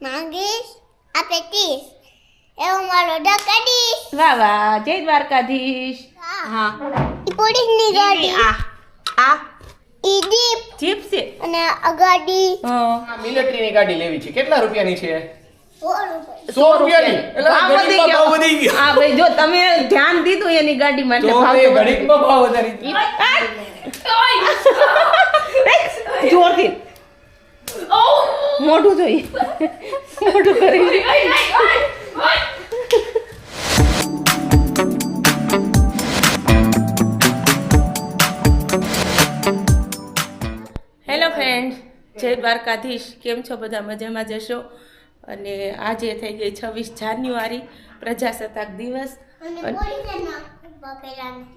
માંગીશ? આપે તીસ એવો મારો ડકડીશ વાહ વાહ જય દ્વારકાધીશ. હા. ઈ પોલીસની ગાડી. આ આ. ઈ જીપ. જીપ છે? અને આ ગાડી. હા. મિલિટરીની ગાડી લેવી છે. કેટલા રૂપિયાની છે? સો રૂપિયાની? હા ભાઈ જો તમે ધ્યાન દીધું એની ગાડી માટે ભાવ વધારી. જોરથી. મોઢું જોઈ મોઢું કરી હેલો ફ્રેન્ડ જય દ્વારકાધીશ. કેમ છો? બધા મજામાં જશો? અને આજે થઈ ગઈ છવ્વીસ જાન્યુઆરી પ્રજાસત્તાક દિવસ.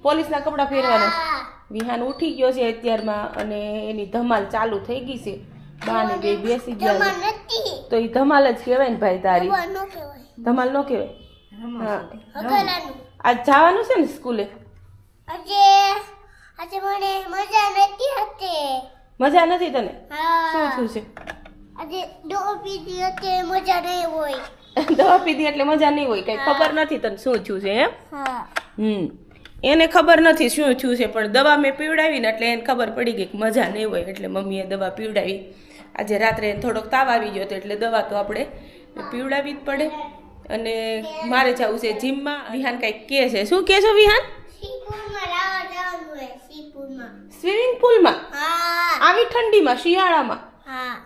પોલીસના કપડાં પહેરવાના. વિહાન ઉઠી ગયો છે અત્યારમાં અને એની ધમાલ ચાલુ થઈ ગઈ છે. બાને બે બેસી ગયા તો એ ધમાલ જ કહેવાય ને ભાઈ તારી. ધમાલ નો કહેવાય. આજ જવાનું છે ને સ્કૂલે? આજે આજે મને મજા નથી હતી. મજા નથી તને? શું થયું છે? આજે દો પીધી હતી મજા નહીં હોય. દવા પીધી એટલે મજા નહીં હોય. કઈ ખબર નથી તને શું થયું છે એમ? હમ. એને ખબર નથી શું થયું છે પણ દવા મેં પીવડાવી ને એટલે એને ખબર પડી ગઈ કે મજા નહીં હોય એટલે મમ્મીએ દવા પીવડાવી. આજે રાત્રે થોડોક તાવ આવી ગયો હતો એટલે દવા તો આપણે પીવડાવી જ પડે. અને મારે જવું છે જીમમાં. વિહાન કંઈક કહે છે. શું કહે છો વિહાન? સ્વિમિંગ પુલમાં? આવી ઠંડીમાં શિયાળામાં? હા.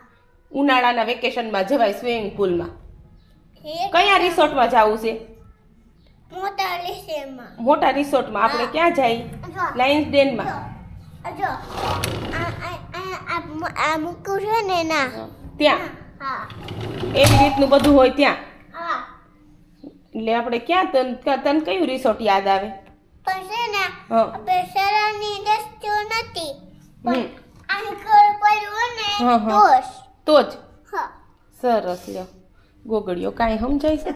ઉનાળાના વેકેશનમાં જવાય સ્વિમિંગ પુલમાં. કયા રિસોર્ટમાં જવું છે? મોટા રિસોર્ટમાં. આપણે ક્યાં જાય? લાયન્સ ડેનમાં? આ મૂકું છે ને ના ત્યાં? હા એવી રીતનું બધું હોય ત્યાં? હા. એટલે આપણે ક્યાં તન તને કયું રિસોર્ટ યાદ આવે? પણ છે ને શરાની દસ્તો નથી. પણ આંકર ને હા. તો જ. તો જ? હા. સરસ લ્યો. ગોગડીઓ કાંઈ સમજાય છે?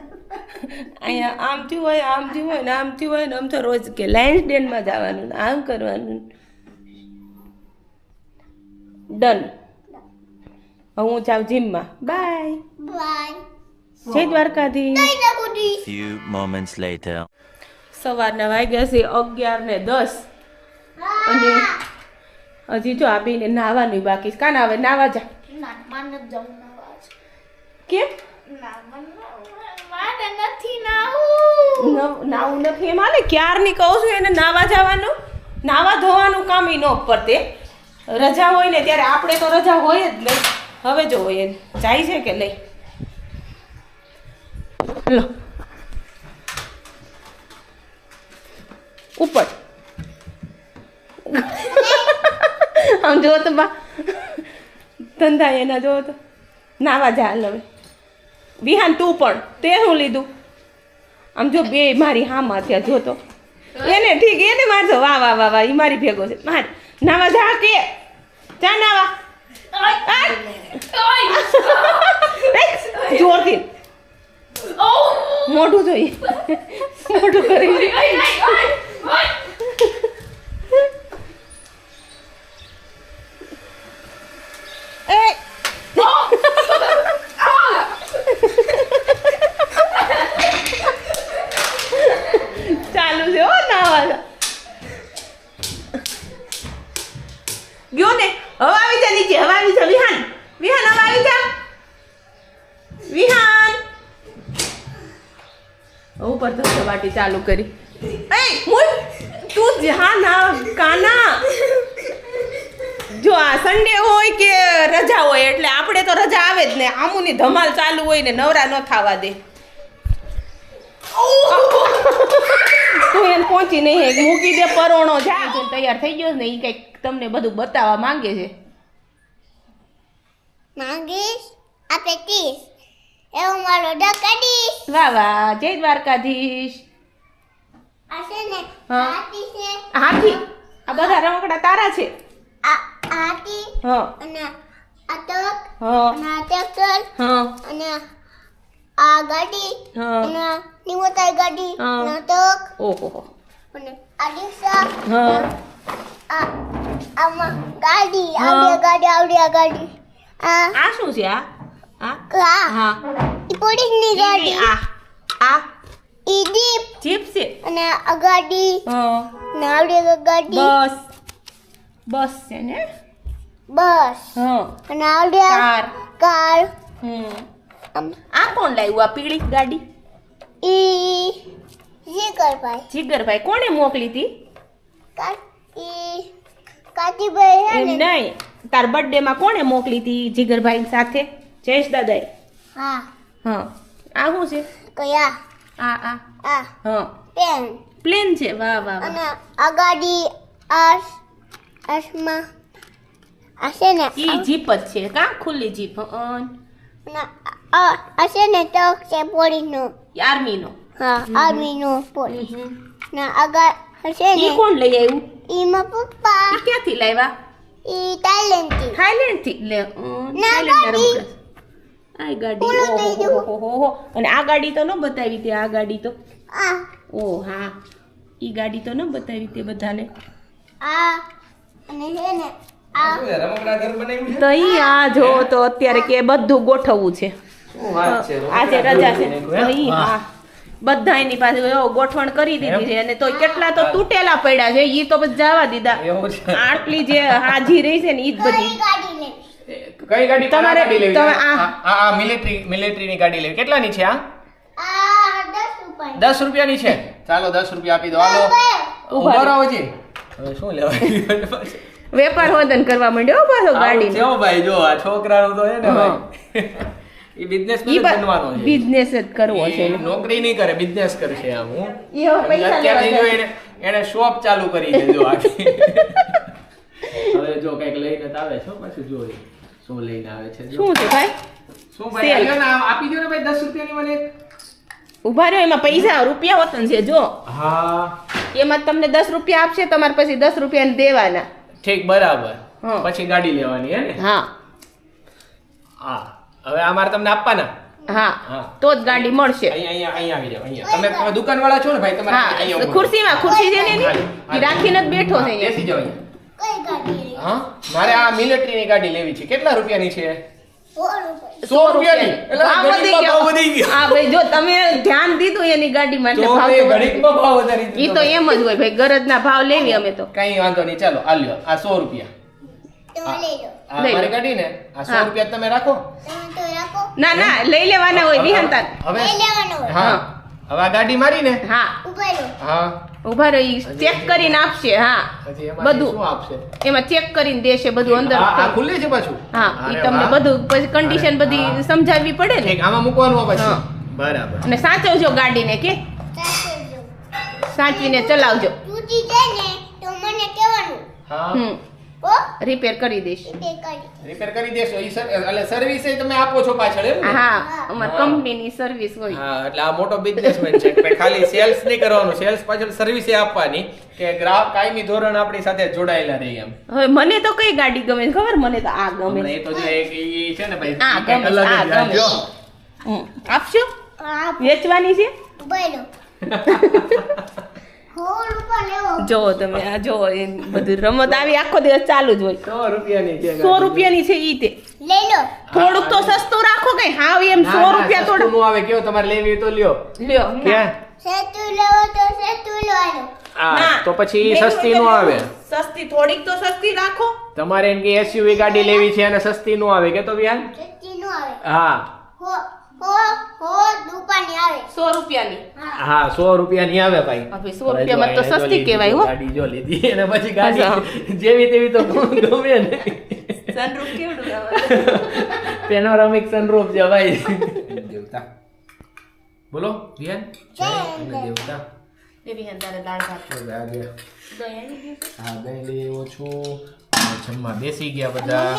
અહીંયા આમ થયું હોય આમ થયું હોય ને આમ થયું હોય ને આમ તો રોજ કે લાયન્સ ડેનમાં જવાનું ને આમ કરવાનું ડન હવે હું જાઉં જીમમાં. બાય બાય જય દ્વારકાધી Few moments later. સવારના વાગ્યા છે અગિયાર ને દસ. અને હજી જો આ બેને નાહવાનું બાકી કાન આવે નાવે જા. ના માન જવું ના કેમ નથી નાવું નથી એમ હાલે? ક્યારની કહું છું એને નાવા જવાનું? નાવા ધોવાનું કામ ઈ ન પડતે રજા હોય ને ત્યારે આપણે તો રજા હોય જ નહીં હવે જો એ જાય છે કે લઈ લો. ઉપર. આમ જો તો બા. ધંધા એના જો તો. નાવા જા હવે. વિહાન તું પણ. તે શું લીધું. આમ જો બે મારી હામાં થયા જોતો એને ઠીક, એને મારજો. વાહ વાહ વાહ વાહ એ મારી ભેગો છે. માર. નાવા જા કે. જા નાવા જોરથી. મોઢું જોઈએ. મોઢું કરી એ ચાલુ છે હો નાવા ગયો ને હવે આવી જા નીચે હવે આવી જા વિહાન વિહાન હવે આવી જા વિહાન ઉપર તો સવાટી ચાલુ કરી. એ મૂલ તું જ્યાં ના કાના. જો આ સન્ડે હોય કે રજા હોય એટલે આપણે તો રજા આવે જ ને. આમુની ધમાલ ચાલુ હોય ને નવરા ન થવા દે. તું એને પહોંચી નહીં એક મૂકી દે પરોણો જા. જો તૈયાર થઈ ગયો ને એ કંઈક તમને બધું બતાવવા માંગે છે. માંગીશ? આપે એવો મારો ડગ વાહ વાહ જય દ્વારકાધીશ. આ છે ને હાથી છે. હાથી? આ બધા રમકડા તારા છે? આ હાથી હ. અને આ તક હ. અને આ ટ્રેક્ટર હા. અને આ ગાડી હ. અને નિમોતાઈ ગાડી. અને તક ઓહો અને આ રિક્ષા હ. આ આમાં ગાડી. આવડી ગાડી આવડી ગાડી. આ આ શું છે આ? હા? પોલીસની ગાડી. આ. આ? ઈ જીપ. જીપ છે? અને આ ગાડી. હા. ને આવડી ગાડી. બસ. બસ છે ને? બસ. હા. અને આવડી કાર. કાર. હમ. આ કોણ લાવ્યું આ પીળી ગાડી? ઈ જીકર ભાઈ જીગરભાઈ કોણે મોકલી હતી? કા ઈ કાતીભાઈ એમ ને? નહીં. તાર બર્થડે માં કોણે મોકલી હતી જીગરભાઈ સાથે? જયેશ દાદાએ હા. હા. આ શું છે? કયા? આ આ. આ. હા. પ્લેન. પ્લેન છે. વાહ વાહ અને આ ગાડી આ આસમાં આ છે ને ઈ જીપ જ છે. કા? ખુલ્લી જીપ. અન અને આ આ છે ને ટક છે પોલીસનો. આર્મીનો. હા આર્મીનો પોલીસ. ના આગા હશે ને ઈ કોણ લઈ આવ્યું ઈમાં પપ્પા. ઈ ક્યાંથી લાવ્યા ઈ તાઇલેન્ડથી થાઈલેન્ડથી લે ના, થાઈલેન્ડ. આ ગાડી. ઓહો, હો, હો. અને આ ગાડી તો ન બતાવી તે આ ગાડી તો. ઓ હા. ઈ ગાડી તો ન બતાવી તે બધાને. આ અને હે ને તો ઈ આ જો તો અત્યારે કે બધું ગોઠવવું છે. શું વાત છે આજે રજા છે. તો ઈ હા. બધા એની પાસે ગોઠવણ કરી દીધી છે. અને તો કેટલા તો તૂટેલા પડ્યા છે. ઈ તો જવા દીધા. આટલી જે હાજી રહી છે ને ઈ જ બધી. કઈ ગાડી તમારે- તમે આ આ- આ મિલિટરી મિલિટરીની ગાડી લેવી. કેટલાની છે આ? આ દસ રૂપિયાની છે? ચાલો દસ રૂપિયા આપી દો. હાલો. ઊભા રહો. જી હવે શું લેવા વેપાર હોદન કરવા માંડ્યો હો પાછો ગાડી જો ભાઈ જો આ છોકરાનું તો હે ને ભાઈ. એ બિઝનેસ બનવાનો છે. બિઝનેસ જ કરવો છે. નોકરી નહીં કરે બિઝનેસ કરશે આમ હું. એ પૈસા લેવા એને શોપ ચાલુ કરી છે જો આખી. જો કંઈક લઈને આવે છો પાછું જો શું લઈને આવે છે શું છે ભાઈ? શું ભાઈ. આલ્યો ને આપી દો ને ભાઈ 10 રૂપિયાની મને. ઊભા રહ્યો એમાં પૈસા રૂપિયા વતન છે જો. હા. એમાં તમને 10 રૂપિયા આપશે તમારે પછી 10 રૂપિયા દેવાના. ઠીક બરાબર. પછી ગાડી લેવાની હે ને? હા. હા. હવે આ મારે તમને આપવાના? હા. તો જ ગાડી મળશે. અહીંયા અહીંયા આવી જાવ અહીંયા. તમે દુકાન દુકાનવાળા છો ને ભાઈ તમારે અહીંયા ખુરશીમાં ખુરશી છે ને. રાખીને જ બેઠો છે બેસી જાવ અહીંયા. હા? મારે આ મિલિટરીની ગાડી લેવી છે. કેટલા રૂપિયાની છે? સો રૂપિયા. સો રૂપિયાની? એટલે વધી ગયો. ભાવ વધી ગયો. હા ભાઈ જો તમે ધ્યાન દીધું એની ગાડીમાં એટલે ભાવ વધારી ઈ તો એમ જ હોય ભાઈ ગરજના ભાવ લેવી અમે તો. કઈ વાંધો નહીં ચાલો આ લ્યો આ સો રૂપિયા. લઈ લો. આ લઈ લો. મારી ગાડી સો રૂપિયા તમે રાખો? તમે તો રાખો. ના ના લઈ લેવાના હોય વિહાનતા હવે લઈ લેવાનો હોય. હા. હવે આ ગાડી મારી ને હા હા. ઊભા રહી ચેક કરીને આપશે હા. બધું. આપશે? એમાં ચેક કરીને દેશે બધું અંદર. ખુલ્લે છે પાછું? હા એ તમને બધું પછી કન્ડિશન બધી સમજાવવી પડે ને? આમાં મૂકવાનું પછી. હા. બરાબર. અને સાચવજો ગાડીને કે? સાચવીને ચલાવજો. તૂટી જાય ને તો મને કહેવાનું. હા. હમ. રિપેર કરી દઈશ. રિપેર કરી દેશો. ઈ સર એટલે સર્વિસ તમે આપો છો પાછળ એમ ને? હા અમાર કંપનીની સર્વિસ હોય. હા એટલે આ મોટો બિઝનેસમેન છે. કે ખાલી સેલ્સ નહીં કરવાનું. સેલ્સ પાછળ સર્વિસ આપવાની કે ગ્રાહક કાયમી ધોરણ આપણી સાથે જોડાયેલા રહે એમ. હવે મને તો કઈ ગાડી ગમે ખબર? મને તો આ ગમે એ તો જો એક ઈ છે ને ભાઈ આ ગમે આ ગમે. આપશો? વેચવાની છે? લેવો જો તમે આ જો એ બધું રમત આવી આખો દિવસ ચાલુ જ હોય. સો રૂપિયાની સો રૂપિયાની છે ઈ તે. લઈ લો. થોડુંક તો સસ્તું રાખો કઈ. હાવ એમ સો રૂપિયા થોડું નું આવે. કેવો તમારે લેવી હોય તો લ્યો. લ્યો. ક્યાં સેતુ લેવો તો સેતુ લેવાનું. હા તો પછી સસ્તી નું આવે. સસ્તી થોડીક તો સસ્તી રાખો. તમારે એમ કે એસયુવી ગાડી લેવી છે અને સસ્તી નો આવે. કે તો વ્યાન? સસ્તી નું આવે. હા હો હો. હો. સો રૂપિયાની. હા. હા સો રૂપિયા આવે ભાઈ. સો રૂપિયામાં તો સસ્તી કહેવાય હો. ગાડી જો લીધી અને પછી ગાડી જેવી તેવી તો ગમે ને. સનરૂફ કેવડું પેનોરામિક સનરૂફ છે ભાઈ. દેવતા. બોલો વિયાન જય અને દેવતા. દેવી હંતારે દાળ ભાત. આજે દહીં આવી ગયું છે? આ દહીં લઈ આવ્યો છું. જમવા બેસી ગયા બધા.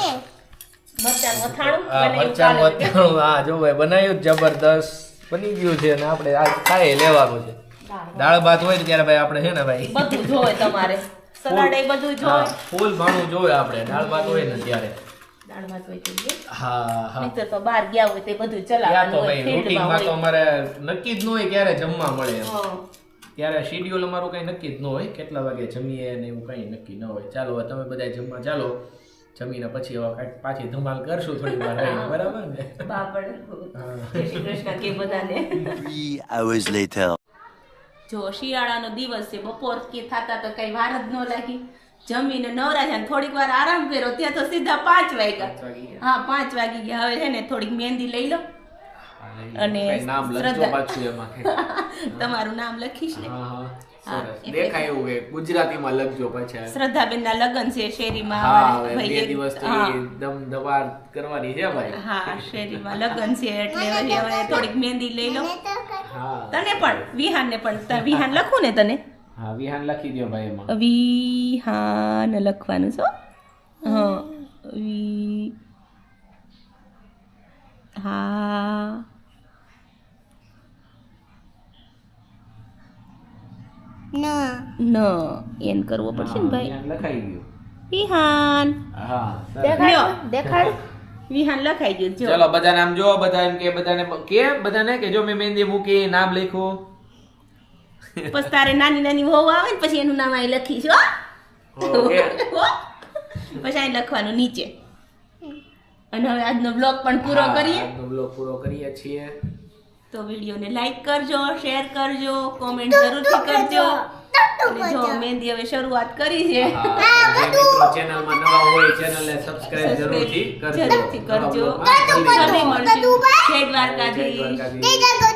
કાલે. અત્યારનું હા જો ભાઈ બનાવ્યું જબરદસ્ત. બની ગયું છે અને આપણે આ ખાઈ લેવાનું છે. દાળ ભાત. હોય ને ત્યારે ભાઈ આપણે છે ને ભાઈ? બધું જોવે તમારે. સલાડ એ બધું જોવે? ફૂલ ભાણું જોવે આપણે. દાળ ભાત હોય ને ત્યારે. દાળ ભાત હોય જોઈએ. હા હા. નહીંતર તો બહાર ગયા હોય તે બધું ચલાવવાનું તો ભાઈ ફિલ્ડમાં તો અમારે નક્કી જ ન હોય ક્યારે જમવા મળે. ત્યારે શેડ્યુલ અમારું કઈ નક્કી જ ન હોય. કેટલા વાગે જમીએ ને એવું કઈ નક્કી ન હોય. ચાલો તમે બધા જમવા ચાલો. જમીને પછી પાછી ધમાલ કરશું થોડી વાર બરાબર ને? બાપડ શ્રી કૃષ્ણ કે બધાને. Three hours later. જો શિયાળાનો દિવસ છે બપોર કે થાતા તો કઈ વાર જ ન લાગી. જમીને નવરા છે થોડીક વાર આરામ કર્યો ત્યાં તો સીધા પાંચ વાગ્યા. હા પાંચ વાગી ગયા. હવે છે ને થોડીક મહેંદી લઈ લો. અને નામ લખજો પાછું એમાં. તમારું નામ લખીશ ને. દેખાય એવું કે ગુજરાતીમાં લખજો પછી. શ્રદ્ધાબેન ના લગ્ન છે શેરીમાં. હા બે દિવસ દમ દબાર કરવાની છે ભાઈ. હા શેરીમાં લગ્ન છે એટલે હવે થોડીક મહેંદી લઈ લો હા તને પણ વિહાન ને પણ. વિહાન લખું ને તને? હા વિહાન લખી દો ભાઈ એમાં. વિહાન લખવાનું છો હા વિ હા. ના. ન. એન કરવો પડશે ને ભાઈ. લખાઈ ગયું વિહાન. હા સરસ. દેખાડ વિહાન લખાઈ ગયું જો. ચલો બધાને આમ જો બધા એમ કે બધાને કે બધાને કે જો મેં મહેંદી મૂકી નામ લખ્યું પછી તારે નાની નાની વહુ આવે ને પછી એનું નામ અહીં લખીશ હો. પછી અહીં લખવાનું નીચે. અને હવે આજનો બ્લોગ પણ પૂરો કરીએ. આજનો બ્લોગ પૂરો કરીએ છીએ. તો વિડીયોને લાઈક કરજો શેર કરજો કોમેન્ટ જરૂરથી કરજો. અને જો મહેંદી હવે શરૂઆત કરી છે. ચેનલમાં નવા હોય ચેનલને સબસ્ક્રાઇબ જરૂરથી કરજો. જરૂરથી કરજો. જલ્દી મળશું દ્વારકાધીશ. જય